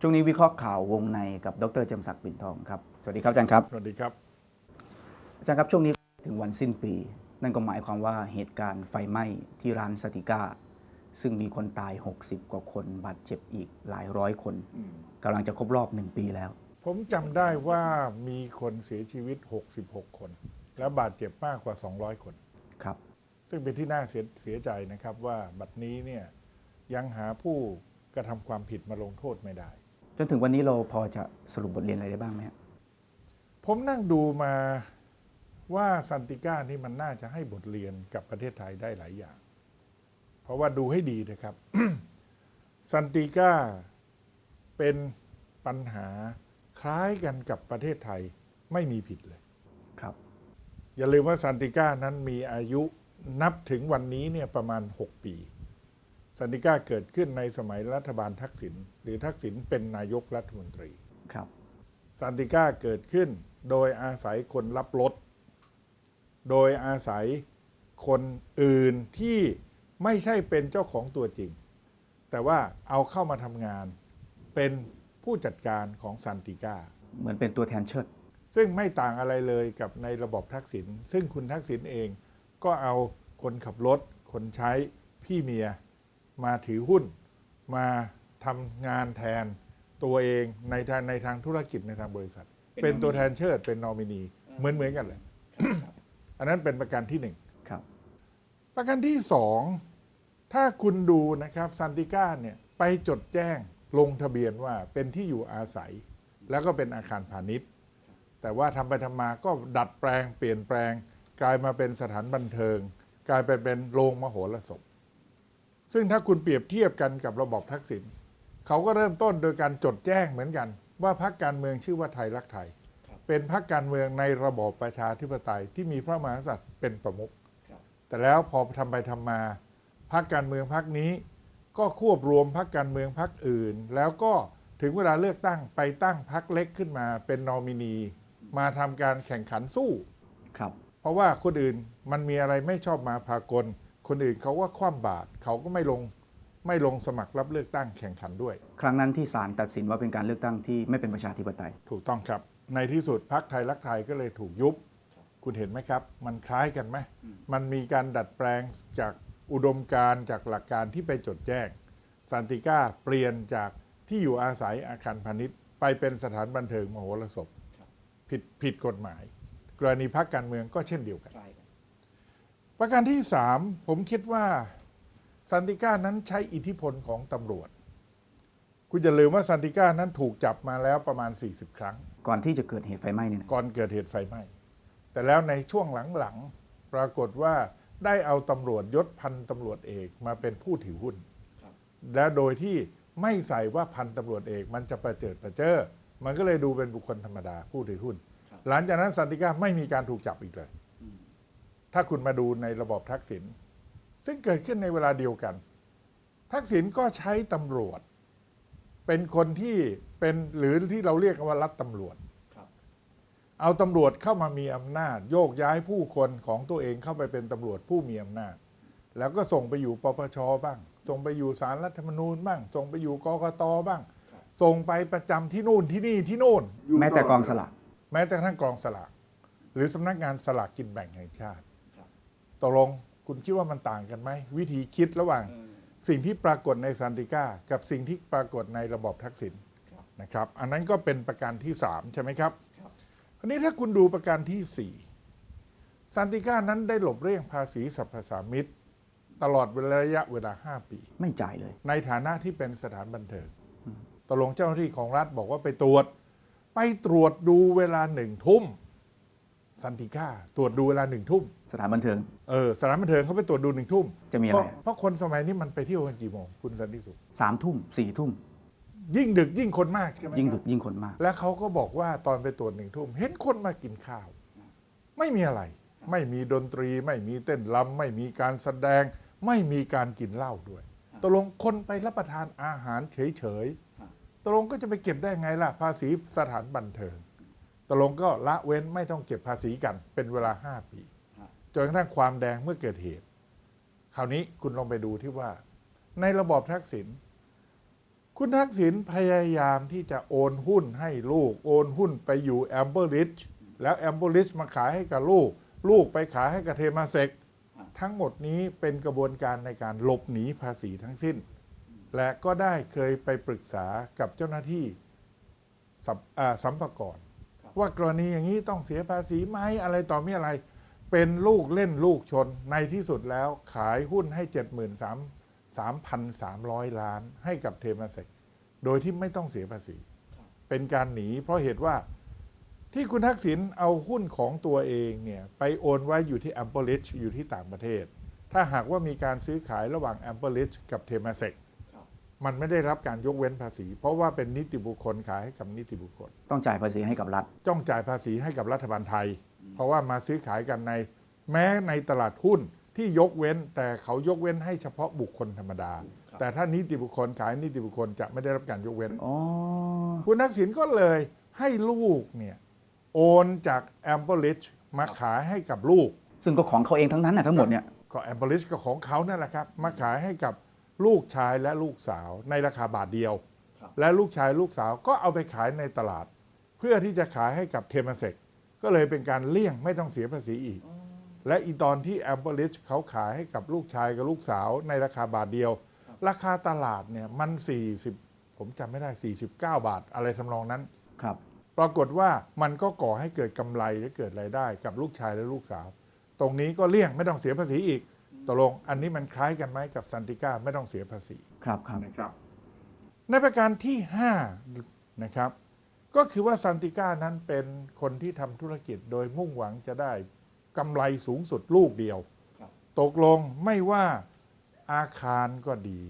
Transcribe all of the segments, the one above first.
ช่วงนี้วิเคราะห์ข่าววงในกับดรเจมส์ศักดิ์ปิ่นทองครับ สวัสดีครับอาจารย์ครับ สวัสดีครับ อาจารย์ครับช่วงนี้ถึงวันสิ้นปี นั่นก็หมายความว่าเหตุการณ์ไฟไหม้ที่ร้านสติก้า ซึ่งมีคนตาย 60 กว่าคนบาดเจ็บอีกหลายร้อยคนกำลังจะครบรอบ1ปีแล้ว ผมจำได้ว่ามีคนเสียชีวิต 66 คน และบาดเจ็บมากกว่า 200 คนครับ ซึ่งเป็นที่น่าเสียเสียใจนะครับว่าบัดนี้เนี่ยยังหาผู้กระทำความผิดมาลงโทษไม่ได้ จนถึงวันนี้เราพอจะสรุปบทเรียนอะไรได้บ้างไหมครับผมนั่งดูมาว่าซันติก้านี่มันน่าจะให้บทเรียนกับประเทศไทยได้หลายอย่าง เพราะว่าดูให้ดีนะครับซันติก้าเป็นปัญหาคล้ายกันกับประเทศไทยไม่มีผิดเลยครับ อย่าลืมว่าซันติก้านั้นมีอายุนับถึงวันนี้เนี่ยประมาณ 6 ปี ซันติก้าเกิดขึ้นในสมัยรัฐบาลทักษิณหรือทักษิณเป็นนายกรัฐมนตรีครับซันติก้าเกิดขึ้นโดยอาศัยคนรับรถโดยอาศัยคนอื่นที่ไม่ใช่เป็นเจ้าของตัวจริง แต่ว่าเอาเข้ามาทำงานเป็นผู้จัดการของซันติก้า เหมือนเป็นตัวแทนเชิด ซึ่งไม่ต่างอะไรเลยกับในระบบทักษิณซึ่งคุณทักษิณเองก็เอาคนขับรถ คนใช้พี่เมีย มาถือหุ้น มาทำงานแทนตัวเองในทางในทางธุรกิจในทางบริษัท เป็นตัวแทนเชิดเป็นนอมินีเหมือนเหมือนกันเลย อันนั้นเป็นประการที่หนึ่งครับ ประการที่สองถ้าคุณดูนะครับซันติก้าเนี่ยไปจดแจ้งลงทะเบียนว่าเป็นที่อยู่อาศัย แล้วก็เป็นอาคารพาณิชย์ แต่ว่าทำไปทำมาก็ดัดแปลงเปลี่ยนแปลง กลายมาเป็นสถานบันเทิง กลายไปเป็นโรงมโหรสพ ซึ่งถ้าคุณเปรียบเทียบกันกับระบอบทักษิณเขาก็เริ่มต้นโดยการจดแจ้งเหมือนกัน ว่าพรรคการเมืองชื่อว่าไทยรักไทย เป็นพรรคการเมืองในระบอบประชาธิปไตยที่มีพระมหากษัตริย์เป็นประมุขแต่แล้วพอทำไปทำมาพรรคการเมืองพรรคนี้ ก็ควบรวมพรรคการเมืองพรรคอื่น แล้วก็ถึงเวลาเลือกตั้งไปตั้งพรรคเล็กขึ้นมา เป็นนอมินี มาทำการแข่งขันสู้ครับ เพราะว่าคนอื่นมันมีอะไรไม่ชอบมาพากล คนอื่นเขาว่าคว่ำบาตรเขาก็ไม่ลงไม่ลงสมัครรับเลือกตั้งแข่งขันด้วย ครั้งนั้นที่ศาลตัดสินว่าเป็นการเลือกตั้งที่ไม่เป็นประชาธิปไตย ถูกต้องครับ ในที่สุดพรรคไทยรักไทยก็เลยถูกยุบ คุณเห็นไหมครับ มันคล้ายกันไหมมันมีการดัดแปลงจากอุดมการณ์จากหลักการที่ไปจดแจ้งสันติก้าเปลี่ยนจากที่อยู่อาศัยอาคารพาณิชย์ ไปเป็นสถานบันเทิงมโหรสพผิดผิดกฎหมาย กรณีพรรคการเมืองก็เช่นเดียวกัน ประการที่สามผมคิดว่าสันติก้านั้นใช้อิทธิพลของตำรวจ คุณจะลืมว่าสันติก้านั้นถูกจับมาแล้วประมาณ 40 ครั้ง ก่อนที่จะเกิดเหตุไฟไหม้เนี่ยนะก่อนเกิดเหตุไฟไหม้แต่แล้วในช่วงหลังๆปรากฏว่าได้เอาตำรวจยศพันตำรวจเอกมาเป็นผู้ถือหุ้น และโดยที่ไม่ใส่ว่าพันตำรวจเอกมันจะประเจิดประเจ้อมันก็เลยดูเป็นบุคคลธรรมดาผู้ถือหุ้น หลังจากนั้นสันติก้าไม่มีการถูกจับอีกเลย ถ้าคุณมาดูในระบอบทักษิณซึ่งเกิดขึ้นในเวลาเดียวกัน ทักษิณก็ใช้ตำรวจ เป็นคนที่เป็นหรือที่เราเรียกกันว่ารัฐตำรวจเอาตำรวจเข้ามามีอำนาจ โยกย้ายผู้คนของตัวเองเข้าไปเป็นตำรวจผู้มีอำนาจ แล้วก็ส่งไปอยู่ปปชบ้าง ส่งไปอยู่สารรัฐธรรมนูญบ้าง ส่งไปอยู่กกตบ้าง ส่งไปประจำที่นู่นที่นี่ที่โน่น แม้แต่กองสลากแม้แต่กระทั่งกองสลากหรือสำนักงานสลากกินแบ่งแห่งชาติ ตกลงคุณคิดว่ามันต่างกันไหม วิธีคิดระหว่างสิ่งที่ปรากฏในซันติก้า กับสิ่งที่ปรากฏในระบอบทักษิณนะครับ อันนั้นก็เป็นประการที่ 3 ใช่ไหมครับคราวนี้ถ้าคุณดูประการที่ 4 ซันติก้านั้นได้หลบเลี่ยงภาษีสรรพสามิตตลอดระยะเวลา 5 ปี ไม่จ่ายเลย ในฐานะที่เป็นสถานบันเทิงตกลงเจ้าหน้าที่ของรัฐบอกว่าไปตรวจ ไปตรวจดูเวลาหนึ่งทุ่ม ซันติก้าตรวจดูเวลาหนึ่งทุ่มสถานบันเทิง เออสถานบันเทิงเขาไปตรวจดูหนึ่งทุ่มจะมีเพอะไรราะเพราะคนสมัยนี้มันไปเที่ยวกันกี่โมงคุณสันติสุขสามทุ่มสี่ทุ่มยิ่งดึกยิ่งคนมากใช่ไหมยิ่งคดึรับกยิ่งคนมาก แล้วเขาก็บอกว่าตอนไปตรวจหนึ่งทุ่มเห็นคนมากินข้าว ไม่มีอะไร ไม่มีดนตรี ไม่มีเต้นรำไม่มีการแสดง ไม่มีการกินเหล้าด้วยตกลงคนไปรับประทานอาหารเฉยๆตกลงก็จะไปเก็บได้ไงล่ะภาษีสถานบันเทิง ตกลงก็ละเว้นไม่ต้องเก็บภาษีกัน เป็นเวลาห้าปีจนกระทั่งความแดงเมื่อเกิดเหตุ คราวนี้คุณลองไปดูที่ว่า ในระบอบทักษิณคุณทักษิณพยายามที่จะโอนหุ้นให้ลูก โอนหุ้นไปอยู่แอมเบอร์ริดจ์แล้วแอมเบอร์ริดจ์มาขายให้กับลูก ลูกไปขายให้กับเทมาเซกทั้งหมดนี้เป็นกระบวนการในการหลบหนีภาษีทั้งสิ้น และก็ได้เคยไปปรึกษากับเจ้าหน้าที่สัมอ่าสัมภากร ว่ากรณีอย่างนี้ต้องเสียภาษีไหมอะไรต่อมีอะไร เป็นลูกเล่นลูกชนในที่สุดแล้วขายหุ้นให้ 73,300 ล้านให้กับเทมาเซกโดยที่ไม่ต้องเสียภาษี เป็นการหนีเพราะเหตุว่าที่คุณทักษิณเอาหุ้นของตัวเองเนี่ยไปโอนไว้อยู่ที่ a m p e r i d g e อยู่ที่ต่างประเทศ ถ้าหากว่ามีการซื้อขายระหว่าง a m p e r i d g e กับเทมาเซก มันไม่ได้รับการยกเว้นภาษี เพราะว่าเป็นนิติบุคคลขายให้กับนิติบุคคล ต้องจ่ายภาษีให้กับรัฐจ้องจ่ายภาษีให้กับรัฐบาลไทย เพราะว่ามาซื้อขายกันใน แม้ในตลาดหุ้นที่ยกเว้น แต่เขายกเว้นให้เฉพาะบุคคลธรรมดา แต่ถ้านิติบุคคลขายนิติบุคคลจะไม่ได้รับการยกเว้นอ๋อคุณทักษิณก็เลยให้ลูกเนี่ยโอนจากแอมเบอร์ลิชมาขายให้กับลูก ซึ่งก็ของเขาเองทั้งนั้นนะทั้งหมดเนี่ยก็แอมเบอร์ลิชก็ของเขานั่นแหละครับมาขายให้กับ ลูกชายและลูกสาวในราคาบาทเดียว และลูกชายลูกสาวก็เอาไปขายในตลาด เพื่อที่จะขายให้กับเทมเซกก็เลยเป็นการเลี่ยงไม่ต้องเสียภาษีอีก และอีตอนที่แอมเบอร์ลิชเขาขายให้กับลูกชายกับลูกสาวในราคาบาทเดียว ราคาตลาดเนี่ยมัน 40 ผมจำไม่ได้ 49 บาทอะไรทำนองนั้นครับ ปรากฏว่ามันก็ก่อให้เกิดกำไรและเกิดรายได้กับลูกชายและลูกสาว ตรงนี้ก็เลี่ยงไม่ต้องเสียภาษีอีก ตกลงอันนี้มันคล้ายกันไหมกับซันติก้าไม่ต้องเสียภาษี ครับครับนะครับ ในประการที่ 5 นะครับ ก็คือว่าซันติก้านั้นเป็นคนที่ทำธุรกิจโดยมุ่งหวังจะได้กำไรสูงสุดลูกเดียว ตกลงไม่ว่าอาคารก็ดี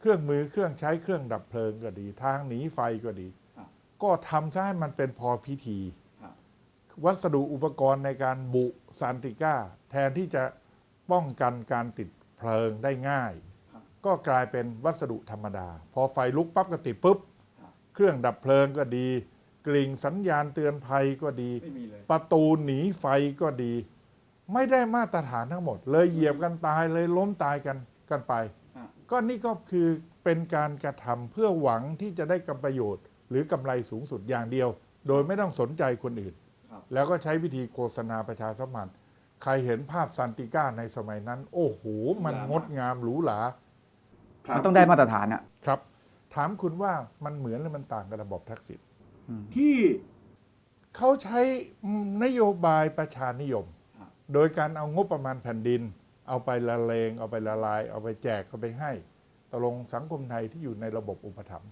เครื่องมือเครื่องใช้เครื่องดับเพลิงก็ดี ทางหนีไฟก็ดี ก็ทำซะให้มันเป็นพอพิธี วัสดุอุปกรณ์ในการบุซานติก้า แทนที่จะ ป้องกันการติดเพลิงได้ง่าย ก็กลายเป็นวัสดุธรรมดา พอไฟลุกปั๊บก็ติดปุ๊บ เครื่องดับเพลิงก็ดี กลิ่งสัญญาณเตือนภัยก็ดีไม่มีเลยประตูหนีไฟก็ดี ไม่ได้มาตรฐานทั้งหมด เลยเหยียบกันตายเลยล้มตายกันกันไปฮะก็นี่ก็คือเป็นการกระทำเพื่อหวังที่จะได้กำประโยชน์ หรือกำไรสูงสุดอย่างเดียว โดยไม่ต้องสนใจคนอื่นครับแล้วก็ใช้วิธีโฆษณาประชาสัมพันธ์ ใครเห็นภาพซันติก้าในสมัยนั้น โอ้โห มันงดงามหรูหรามันต้องได้มาตรฐานอะครับ ถามคุณว่ามันเหมือนหรือมันต่างกับระบบทักษิณที่เขาใช้นโยบายประชานิยมครับโดยการเอางบประมาณแผ่นดิน เอาไปละเลง เอาไปละลาย เอาไปแจกเอาไปให้ตกลงสังคมไทยที่อยู่ในระบบอุปถัมภ์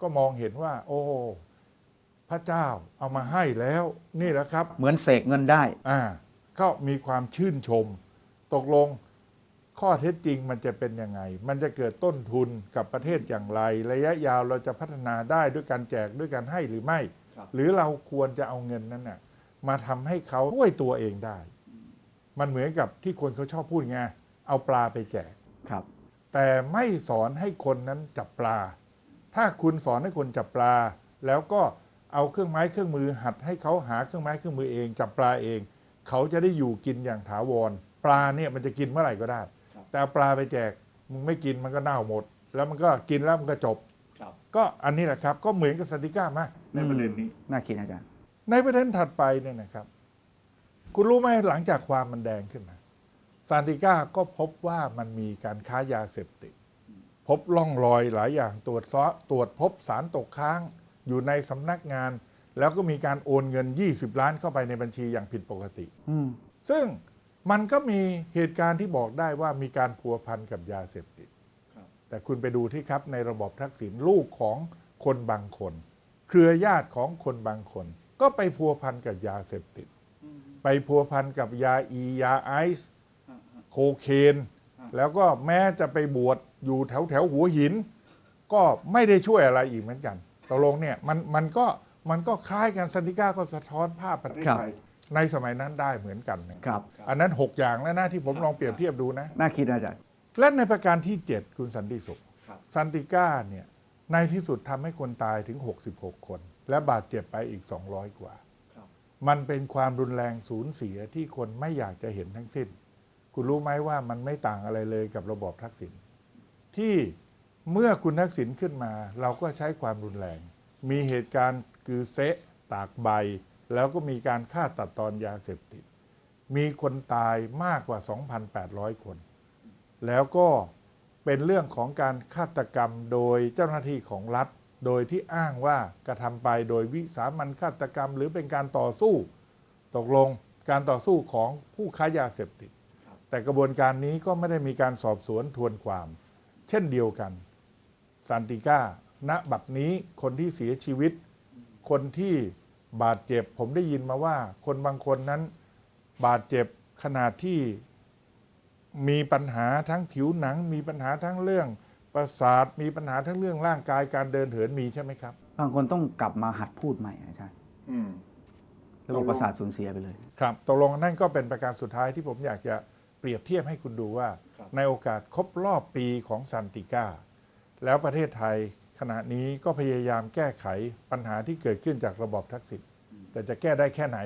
ก็มองเห็นว่า โอ้พระเจ้าเอามาให้แล้ว นี่แหละครับ เหมือนเสกเงินได้ อ่า ก็มีความชื่นชม ตกลงข้อเท็จจริงมันจะเป็นยังไง มันจะเกิดต้นทุนกับประเทศอย่างไร ระยะยาวเราจะพัฒนาได้ด้วยการแจกด้วยการให้หรือไม่ครับหรือเราควรจะเอาเงินนั้นน่ะมาทำให้เขาช่วยตัวเองได้ มันเหมือนกับที่คนเขาชอบพูดไงเอาปลาไปแจกครับ แต่ไม่สอนให้คนนั้นจับปลา ถ้าคุณสอนให้คนจับปลา แล้วก็เอาเครื่องไม้เครื่องมือหัดให้เขาหาเครื่องไม้เครื่องมือเอง จับปลาเอง เขาจะได้อยู่กินอย่างถาวร ปลาเนี่ยมันจะกินเมื่อไหร่ก็ได้ครับแต่เอาปลาไปแจกมึงไม่กินมันก็เน่าหมด แล้วมันก็กินแล้วมันก็จบ ครับ ก็อันนี้แหละครับ ก็เหมือนกับสติก้ามากในประเด็นนี้ น่าคิดนะอาจารย์ ในประเด็นถัดไปเนี่ยนะครับ คุณรู้ไหมหลังจากความมันแดงขึ้นมาซานติก้าก็พบว่ามันมีการค้ายาเสพติด พบร่องรอยหลายอย่างตรวจซอตรวจพบสารตกค้างอยู่ในสำนักงาน แล้วก็มีการโอนเงิน 20 ล้านเข้าไปในบัญชีอย่างผิดปกติอืมซึ่งมันก็มีเหตุการณ์ที่บอกได้ว่ามีการพัวพันกับยาเสพติดครับแต่คุณไปดูที่ครับในระบบทักษิณลูกของคนบางคน เครือญาติของคนบางคน ก็ไปพัวพันกับยาเสพติดอืมไปพัวพันกับยาอียาไอซ์ฮะฮะโคเคน แล้วก็แม้จะไปบวชอยู่แถวแถวหัวหิน ก็ไม่ได้ช่วยอะไรอีกเหมือนกันตกลงเนี่ยมันมันก็ มันก็คล้ายกันสันติก้าก็สะท้อนภาพประเทศครับไทยในสมัยนั้นได้เหมือนกันนะครับ อันนั้น 6 อย่างแล้วนะที่ผมลองเปรียบเทียบดูนะ น่าคิดนะอาจารย์ และในประการที่ 7 คุณสันติสุขครับซันติก้าเนี่ยในที่สุดทำให้คนตายถึง 66 คน และบาดเจ็บไปอีก 200 กว่าครับมันเป็นความรุนแรงสูญเสียที่คนไม่อยากจะเห็นทั้งสิ้น คุณรู้ไหมว่ามันไม่ต่างอะไรเลยกับระบอบทักษิณที่เมื่อคุณทักษิณขึ้นมา เราก็ใช้ความรุนแรง มีเหตุการณ์คือเซะตากใบ แล้วก็มีการฆ่าตัดตอนยาเสพติด มีคนตายมากกว่า 2,800 คน แล้วก็เป็นเรื่องของการฆาตกรรมโดยเจ้าหน้าที่ของรัฐ โดยที่อ้างว่ากระทำไปโดยวิสามันฆาตกรรม หรือเป็นการต่อสู้ ตกลงการต่อสู้ของผู้ค้ายาเสพติด แต่กระบวนการนี้ก็ไม่ได้มีการสอบสวนทวนความ เช่นเดียวกันซานติก้า ณบัดนี้คนที่เสียชีวิต คนที่บาดเจ็บ ผมได้ยินมาว่า คนบางคนนั้น บาดเจ็บขนาดที่มีปัญหาทั้งผิวหนัง มีปัญหาทั้งเรื่องประสาทมีปัญหาทั้งเรื่องร่างกายการเดินเหินมีใช่ไหมครับ บางคนต้องกลับมาหัดพูดใหม่อาจารย์ระบบประสาทสูญเสียไปเลย ครับตกลงนั่นก็เป็นประการสุดท้ายที่ผมอยากจะเปรียบเทียบให้คุณดูว่าครับในโอกาสครบรอบปีของซันติก้า แล้วประเทศไทย ขณะนี้ก็พยายามแก้ไขปัญหาที่เกิดขึ้นจากระบอบทักษิณแต่จะแก้ได้แค่ไหน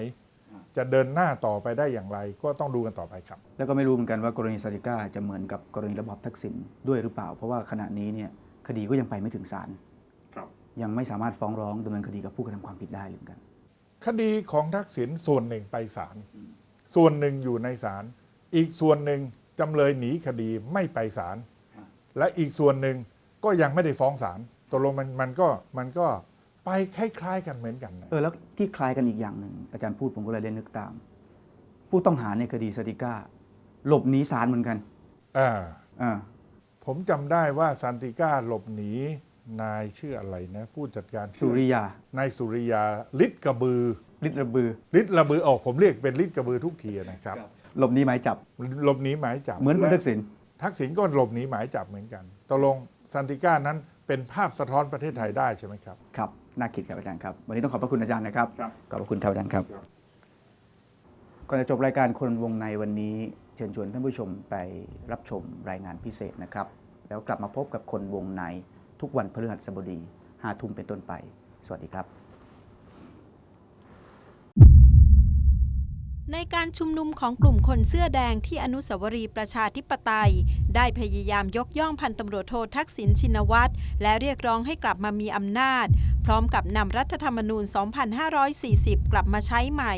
จะเดินหน้าต่อไปได้อย่างไร ก็ต้องดูกันต่อไปครับ แล้วก็ไม่รู้เหมือนกันว่ากรณีซาติก้าจะเหมือนกับกรณีระบอบทักษิณด้วยหรือเปล่า เพราะว่าขณะนี้เนี่ยคดีก็ยังไปไม่ถึงศาลครับยังไม่สามารถฟ้องร้องดำเนินคดีกับผู้กระทำความผิดได้เหมือนกัน คดีของทักษิณส่วนหนึ่งไปศาลส่วนหนึ่งอยู่ในศาลอีกส่วนหนึ่งจำเลยหนีคดีไม่ไปศาลและอีกส่วนหนึ่งก็ยังไม่ได้ฟ้องศาล ตกลงมันมันก็มันก็ไปคล้ายๆกันเหมือนกันนะเออแล้วที่คล้ายกันอีกอย่างหนึ่งอาจารย์พูดผมก็เลยเล่นนึกตาม ผู้ต้องหาในคดีซาติก้า หลบหนีศาลเหมือนกันอ่าอ่าผมจำได้ว่าซันติก้าหลบหนี นายชื่ออะไรนะ ผู้จัดการชื่อสุริยานายสุริยาฤทธิ์กระบือลิตรบือฤทธิ์ระบือออกผมเรียกเป็นฤทธิ์กระบือทุกทีนะครับ หลบหนีหมายจับ หลบหนีหมายจับเหมือนคุณทักษิณ ทักษิณก็หลบหนีหมายจับเหมือนกันตกลงซันติก้านั้น เป็นภาพสะท้อนประเทศไทยได้ใช่ไหมครับ ครับ น่าคิดครับอาจารย์ครับ วันนี้ต้องขอบพระคุณอาจารย์นะครับ ครับ ขอบพระคุณครับอาจารย์ครับ ก่อนจะจบรายการคนวงในวันนี้ เชิญชวนท่านผู้ชมไปรับชมรายงานพิเศษนะครับ แล้วกลับมาพบกับคนวงในทุกวันพฤหัสบดีห้าทุ่มเป็นต้นไป สวัสดีครับ ในการชุมนุมของกลุ่มคนเสื้อแดงที่อนุสาวรีย์ประชาธิปไตย ได้พยายามยกย่องพันตำรวจโททักษิณชินวัตรและเรียกร้องให้กลับมามีอำนาจ พร้อมกับนำรัฐธรรมนูญ 2540 กลับมาใช้ใหม่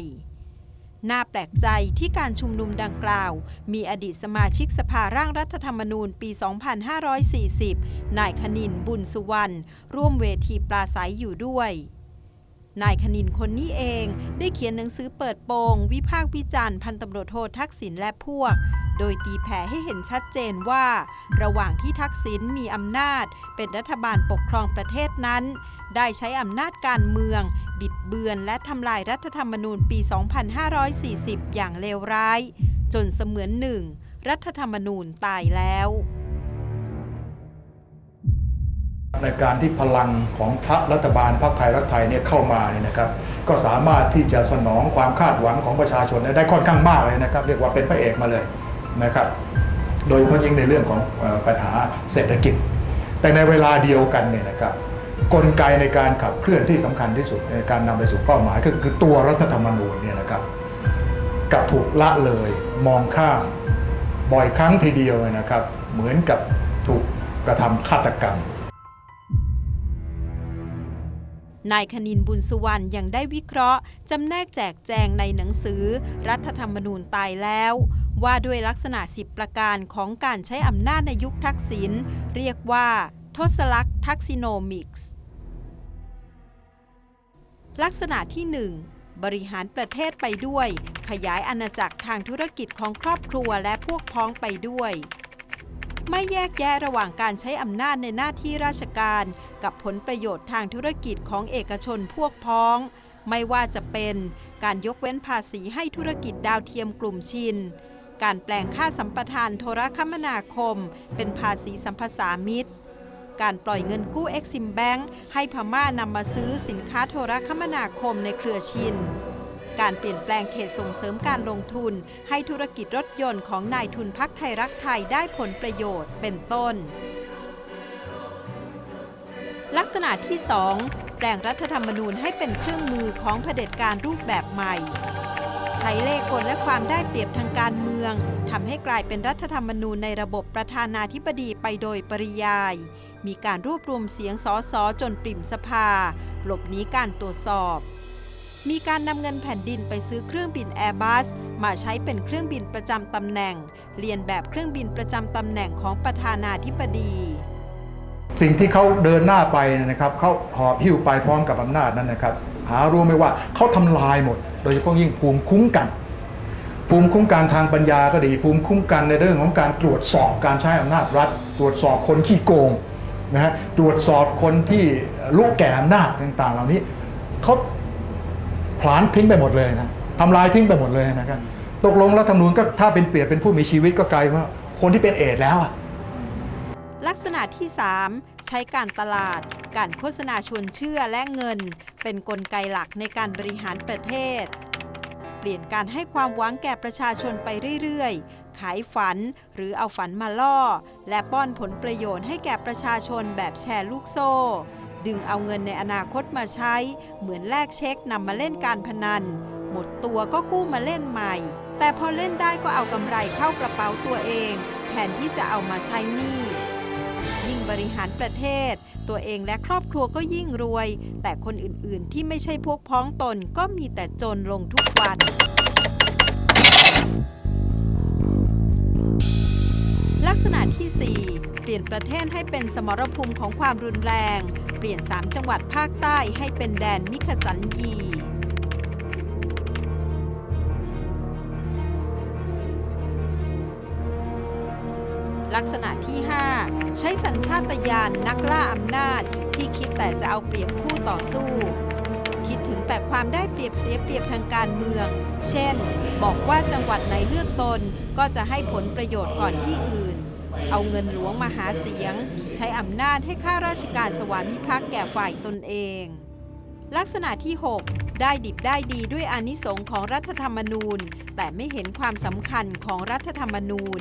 น่าแปลกใจที่การชุมนุมดังกล่าว มีอดีตสมาชิกสภาร่างรัฐธรรมนูญปี 2540 นายคณินบุญสุวรรณร่วมเวทีปราศัยอยู่ด้วย นายคณินคนนี้เอง ได้เขียนหนังสือเปิดโปง วิพากษ์วิจารณ์พันตำรวจโททักษิณและพวก โดยตีแผ่ให้เห็นชัดเจนว่า ระหว่างที่ทักษิณมีอำนาจ เป็นรัฐบาลปกครองประเทศนั้น ได้ใช้อำนาจการเมือง บิดเบือนและทำลายรัฐธรรมนูญปี 2540 อย่างเลวร้าย จนเสมือนหนึ่ง รัฐธรรมนูญตายแล้ว ในการที่พลังของพรรครัฐบาลพรรคไทยรักไทยเนี่ยเข้ามาเนี่ยนะครับ ก็สามารถที่จะสนองความคาดหวังของประชาชนได้ค่อนข้างมากเลยนะครับ เรียกว่าเป็นพระเอกมาเลยนะครับ โดยเฉพาะยิ่งในเรื่องของปัญหาเศรษฐกิจ แต่ในเวลาเดียวกันเนี่ยนะครับกลไกในการขับเคลื่อนที่สำคัญที่สุดในการนำไปสู่เป้าหมาย ก็คือตัวรัฐธรรมนูญเนี่ยนะครับกับถูกละเลยมองข้ามบ่อยครั้งทีเดียวนะครับ เหมือนกับถูกกระทำฆาตกรรม นายคณินบุญสุวรรณยังได้วิเคราะห์ จำแนกแจกแจงในหนังสือ รัฐธรรมนูญตายแล้ว ว่าด้วยลักษณะ 10 ประการของการใช้อำนาจในยุคทักษิณเรียกว่าทศลักษณ์ทักซิโนมิกส์ลักษณะที่ 1 บริหารประเทศไปด้วย ขยายอาณาจักรทางธุรกิจของครอบครัวและพวกพ้องไปด้วย ไม่แยกแยะระหว่างการใช้อำนาจในหน้าที่ราชการ กับผลประโยชน์ทางธุรกิจของเอกชนพวกพ้อง ไม่ว่าจะเป็นการยกเว้นภาษีให้ธุรกิจดาวเทียมกลุ่มชิน การแปลงค่าสัมปทานโทรคมนาคม เป็นภาษีสัมภาษามิตร การปล่อยเงินกู้เอ็กซิมแบงค์ให้พม่านำมาซื้อสินค้าโทรคมนาคมในเครือชิน การเปลี่ยนแปลงเขตส่งเสริมการลงทุน ให้ธุรกิจรถยนต์ของนายทุนพักไทยรักไทยได้ผลประโยชน์เป็นต้น ลักษณะที่ 2 แปลงรัฐธรรมนูญให้เป็นเครื่องมือของเผด็จการรูปแบบใหม่ ใช้เล่กลและความได้เปรียบทางการเมืองทำให้กลายเป็นรัฐธรรมนูญในระบบประธานาธิบดีไปโดยปริยาย มีการรวบรวมเสียงสอสอจนปริ่มสภา หลบหนีการตรวจสอบ มีการนำเงินแผ่นดินไปซื้อเครื่องบินแอร์บัสมาใช้เป็นเครื่องบินประจำตำแหน่ง เรียนแบบเครื่องบินประจำตำแหน่งของประธานาธิบดี สิ่งที่เขาเดินหน้าไปนะครับเขาหอบหิ้วไปพร้อมกับอำนาจนั้นนะครับ หารู้ไหมว่าเขาทำลายหมด โดยเฉพาะยิ่งภูมิคุ้มกัน ภูมิคุ้มกันทางปัญญาก็ดี ภูมิคุ้มกันในเรื่องของการตรวจสอบการใช้อำนาจรัฐ ตรวจสอบคนขี้โกงนะฮะตรวจสอบคนที่ลูกแก่อำนาจต่างๆ เหล่านี้เขา ผลาญทิ้งไปหมดเลยนะทำลายทิ้งไปหมดเลยนะครับตกลงรัฐธรรมนูญก็ถ้าเป็นเปรียบเป็นผู้มีชีวิตก็กลายเป็นว่าคนที่เป็นเอดแล้วอะลักษณะที่ 3 ใช้การตลาด การโฆษณาชวนเชื่อและเงิน เป็นนกลไกหลักในการบริหารประเทศ เปลี่ยนการให้ความหวังแก่ประชาชนไปเรื่อยๆ ขายฝันหรือเอาฝันมาล่อ และป้อนผลประโยชน์ให้แก่ประชาชนแบบแชร์ลูกโซ่ ดึงเอาเงินในอนาคตมาใช้ เหมือนแลกเช็คนำมาเล่นการพนัน หมดตัวก็กู้มาเล่นใหม่ แต่พอเล่นได้ก็เอากำไรเข้ากระเป๋าตัวเอง แทนที่จะเอามาใช้หนี้ยิ่งบริหารประเทศ ตัวเองและครอบครัวก็ยิ่งรวย แต่คนอื่นๆ ที่ไม่ใช่พวกพ้องตนก็มีแต่จนลงทุกวันลักษณะที่ 4 เปลี่ยนประเทศให้เป็นสมรภูมิของความรุนแรง เปลี่ยน 3 จังหวัดภาคใต้ให้เป็นแดนมิขสันยีลักษณะที่ 5 ใช้สัญชาตญาณนักล่าอำนาจที่คิดแต่จะเอาเปรียบคู่ต่อสู้ คิดถึงแต่ความได้เปรียบเสียเปรียบทางการเมือง เช่น บอกว่าจังหวัดไหนเลือกตนก็จะให้ผลประโยชน์ก่อนที่อื่น เอาเงินหลวงมาหาเสียง ใช้อำนาจให้ข้าราชการสวามิภักดิ์แก่ฝ่ายตนเอง ลักษณะที่ 6 ได้ดิบได้ดีด้วยอนิสงค์ของรัฐธรรมนูญ แต่ไม่เห็นความสำคัญของรัฐธรรมนูญ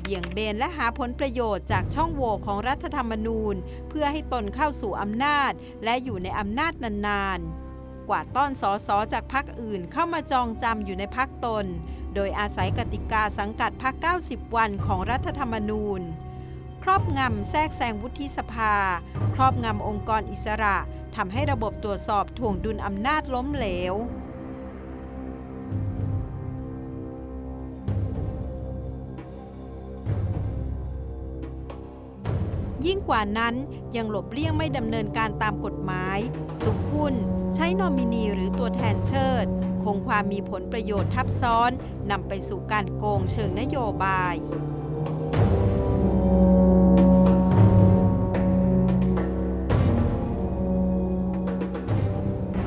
เบี่ยงเบนและหาผลประโยชน์จากช่องโหว่ของรัฐธรรมนูญ เพื่อให้ตนเข้าสู่อำนาจ และอยู่ในอำนาจนานๆ กว่าต้อนสอสอจากพรรคอื่นเข้ามาจองจำอยู่ในพรรคตน โดยอาศัยกติกาสังกัดพรรค90 วันของรัฐธรรมนูญ ครอบงำแทรกแซงวุฒิสภา ครอบงำองค์กรอิสระทำให้ระบบตรวจสอบถ่วงดุลอำนาจล้มเหลวยิ่งกว่านั้นยังหลบเลี่ยงไม่ดำเนินการตามกฎหมาย สุขุนใช้นอมินีหรือตัวแทนเชิด คงความมีผลประโยชน์ทับซ้อนนำไปสู่การโกงเชิงนโยบาย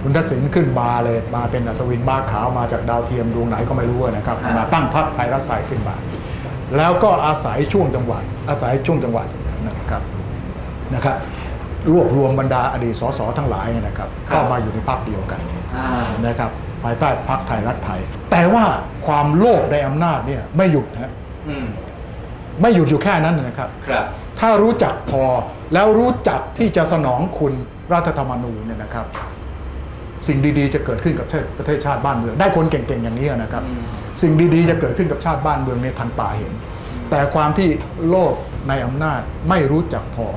คุณทักษิณขึ้นมาเลยมาเป็นอัศวินม้าขาวมาจากดาวเทียมดวงไหนก็ไม่รู้นะครับ มาตั้งพรรคไทยรักไทยขึ้นมา แล้วก็อาศัยช่วงจังหวะอาศัยช่วงจังหวะนะครับนะครับรวบรวมบรรดาอดีตสสทั้งหลายเนี่ยนะครับเข้ามาอยู่ในพรรคเดียวกันนะครับ ภายใต้พรรคไทยรักไทย แต่ว่าความโลภในอำนาจเนี่ยไม่หยุดนะฮะอืมไม่หยุดอยู่แค่นั้นนะครับ ครับ ถ้ารู้จักพอแล้วรู้จักที่จะสนองคุณรัฐธรรมนูญเนี่ยนะครับ สิ่งดีๆจะเกิดขึ้นกับประเทศประเทศชาติบ้านเมือง ได้คนเก่งๆอย่างนี้นะครับ อืม สิ่งดีๆจะเกิดขึ้นกับชาติบ้านเมืองในยทันตาเห็น แต่ความที่โลภในอำนาจไม่รู้จักพอ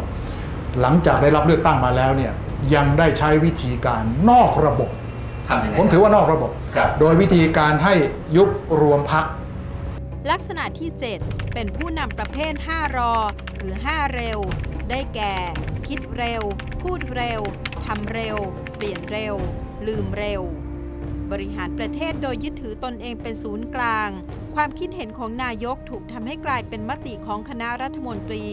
หลังจากได้รับเลือกตั้งมาแล้วเนี่ยยังได้ใช้วิธีการนอกระบบ ทำยังไงผมถือว่านอกระบบ ครับ โดยวิธีการให้ยุบรวมพัก ลักษณะที่ 7 เป็นผู้นำประเภท 5 รอ หรือ 5 เร็ว ได้แก่ คิดเร็ว พูดเร็ว ทำเร็ว เปลี่ยนเร็ว ลืมเร็ว บริหารประเทศโดยยึดถือตนเองเป็นศูนย์กลาง ความคิดเห็นของนายกถูกทำให้กลายเป็นมติของคณะรัฐมนตรี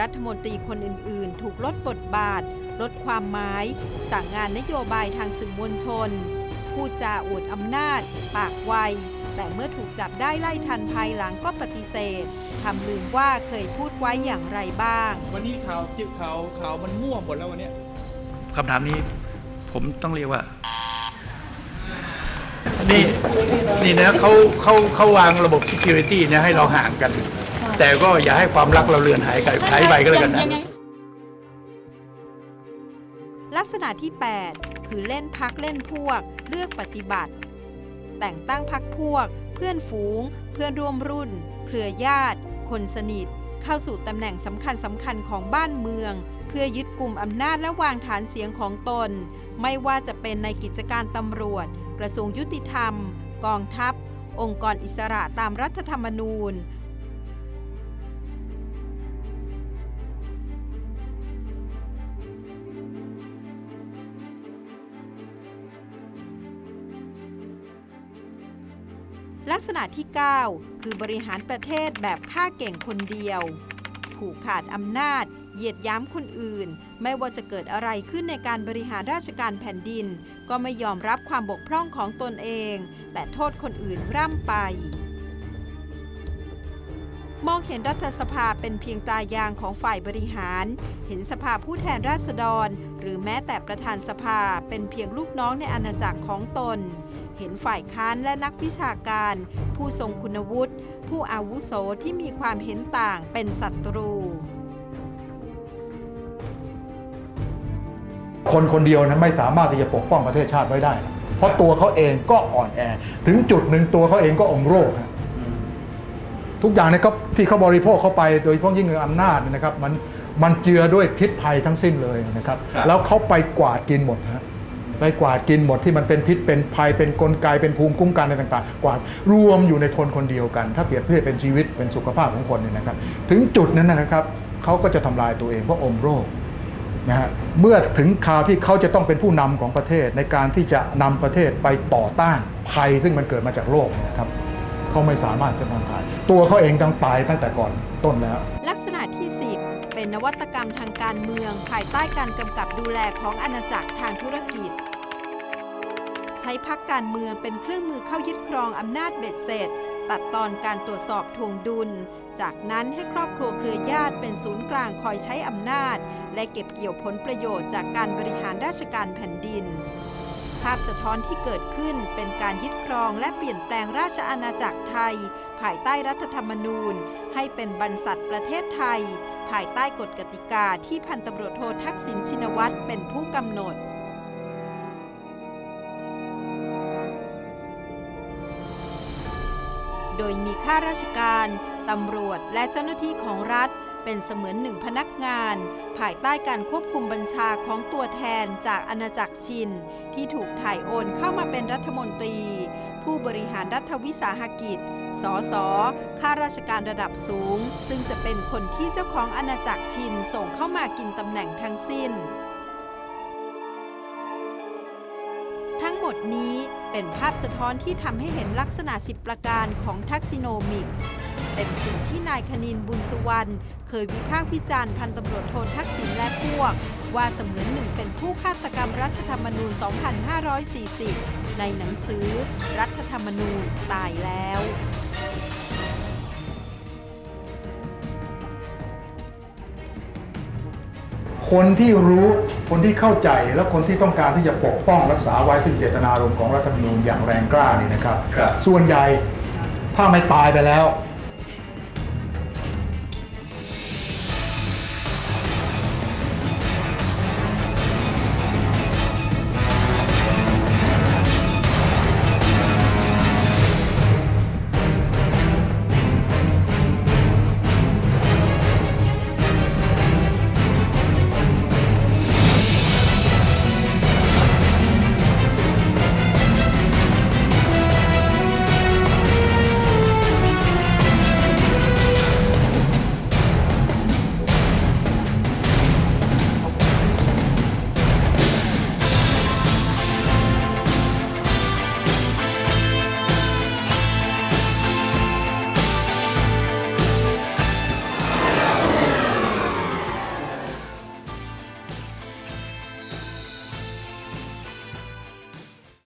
รัฐมนตรีคนอื่นๆ ถูกลดบทบาท ลดความหมาย สั่งงานนโยบายทางสื่อมวลชนพูดจาอวดอำนาจ ปากไว แต่เมื่อถูกจับได้ไล่ทันภายหลังก็ปฏิเสธทำลืมว่าเคยพูดไว้อย่างไรบ้าง วันนี้ข่าวจิบข่าวข่าวมันมั่วหมดแล้ววันเนี้ยคำถามนี้ผมต้องเรียกว่า นี่นี่นะเขาเขาเขาวางระบบ security นะให้เราห่างกัน แต่ก็อย่าให้ความรักเราเลือนหายไปหายไปก็แล้วกันนะ ลักษณะที่ 8 คือเล่นพักเล่นพวก เลือกปฏิบัติ แต่งตั้งพักพวก เพื่อนฝูง เพื่อนร่วมรุ่น เครือญาติ คนสนิท เข้าสู่ตำแหน่งสำคัญสำคัญของบ้านเมือง เพื่อยึดกลุ่มอำนาจและวางฐานเสียงของตน ไม่ว่าจะเป็นในกิจการตำรวจ กระทรวงยุติธรรม กองทัพ องค์กรอิสระตามรัฐธรรมนูญ ษณะที่ 9 คือบริหารประเทศแบบข้าเก่งคนเดียว ผูกขาดอำนาจ เหยียดย้ำคนอื่น ไม่ว่าจะเกิดอะไรขึ้นในการบริหารราชการแผ่นดิน ก็ไม่ยอมรับความบกพร่องของตนเอง แต่โทษคนอื่นร่ำไป มองเห็นรัฐสภาเป็นเพียงตายางของฝ่ายบริหาร เห็นสภาผู้แทนราษฎร หรือแม้แต่ประธานสภาเป็นเพียงลูกน้องในอาณาจักรของตน เห็นฝ่ายค้านและนักวิชาการ ผู้ทรงคุณวุฒิ ผู้อาวุโสที่มีความเห็นต่างเป็นศัตรู คนคนเดียวนั้นไม่สามารถที่จะปกป้องประเทศชาติไว้ได้ เพราะตัวเขาเองก็อ่อนแอ ถึงจุดหนึ่งตัวเขาเองก็องค์โรคฮะทุกอย่างเนี่ยก็ที่เขาบริโภคเข้าไปโดยเฉพาะยิ่งเรื่องอำนาจเนยนะครับมันมันเจือด้วยพิษภัยทั้งสิ้นเลยนะครับครับแล้วเขาไปกวาดกินหมดฮะ ไปกวาดกินหมดที่มันเป็นพิษเป็นภัยเป็นกลไกเป็นภูมิคุ้มกันอะไรต่างๆ กวาดรวมอยู่ในคนคนเดียวกัน ถ้าเปรียบเทียบเป็นชีวิตเป็นสุขภาพของคนเนี่ยนะครับ ถึงจุดนั้นนะครับเขาก็จะทำลายตัวเองเพราะอมโรคนะฮะเมื่อถึงคราวที่เขาจะต้องเป็นผู้นำของประเทศในการที่จะนำประเทศไปต่อต้านภัยซึ่งมันเกิดมาจากโลกนะครับเขาไม่สามารถจะนำทายตัวเขาเองต้องตายตั้งแต่ก่อนต้นแล้ว ลักษณะที่ 10 เป็นนวัตกรรมทางการเมือง ภายใต้การกำกับดูแลของอาณาจักรทางธุรกิจ ช้พักการเมืองเป็นเครื่องมือเข้ายึดครองอำนาจเบ็ดเสร็จ ตัดตอนการตรวจสอบทวงดุล จากนั้นให้ครอบครัวเครือญาติเป็นศูนย์กลางคอยใช้อำนาจ และเก็บเกี่ยวผลประโยชน์จากการบริหารราชการแผ่นดิน ภาพสะท้อนที่เกิดขึ้นเป็นการยึดครองและเปลี่ยนแปลงราชอาณาจักรไทย ภายใต้รัฐธรรมนูญ ให้เป็นบรรษัทประเทศไทย ภายใต้กฎกติกาที่พันตำรวจโททักษิณชินวัตรเป็นผู้กำหนด โดยมีข้าราชการ ตำรวจและเจ้าหน้าที่ของรัฐ เป็นเสมือนหนึ่งพนักงาน ภายใต้การควบคุมบัญชาของตัวแทนจากอาณาจักรชิน ที่ถูกถ่ายโอนเข้ามาเป็นรัฐมนตรี ผู้บริหารรัฐวิสาหกิจสสข้าราชการระดับสูง ซึ่งจะเป็นคนที่เจ้าของอาณาจักรชินส่งเข้ามากินตำแหน่งทั้งสิ้น มดนี้เป็นภาพสะท้อนที่ทำให้เห็นลักษณะ 10 ประการของทักซิโนมิกส์เป็นสิ่งที่นายคณินบุญสุวรรณเคยวิพากษ์วิจารณ์พันตำรวจโททักษิณและพวก ว่าเสมือนหนึ่งเป็นผู้ฆาตกรรมรัฐธรรมนูญ 2540 ในหนังสือ รัฐธรรมนูญตายแล้ว คนที่รู้คนที่เข้าใจและคนที่ต้องการที่จะปกป้องรักษาไว้ซึ่งเจตนารมณ์ของรัฐธรรมนูญอย่างแรงกล้านี่นะครับครับส่วนใหญ่ถ้าไม่ตายไปแล้ว